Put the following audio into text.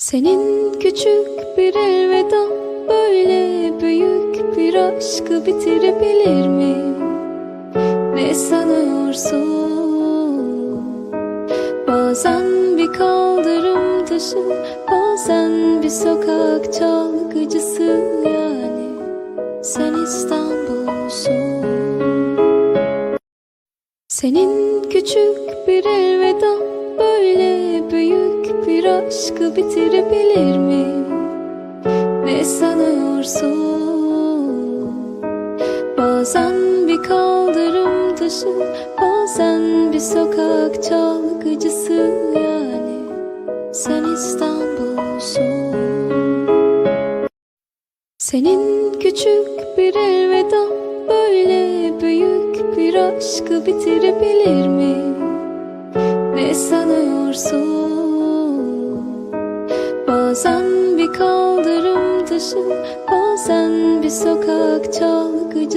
Senin küçük bir elveda böyle büyük bir aşkı bitirebilir mi? Ne sanıyorsun? Bazen bir kaldırım taşı, bazen bir sokak çalgıcısı yani. Sen İstanbul'sun. Senin küçük bir elveda böyle büyük bir aşkı bitirebilir mi? Ne sanıyorsun? Bazen bir kaldırım taşı, bazen bir sokak çalgıcısı yani. Sen İstanbul'sun. Senin küçük bir elveda böyle büyük bir aşkı bitirebilir mi? Ne sanıyorsun? Bazen bir kaldırım taşı, bazen bir sokak çalgıcısı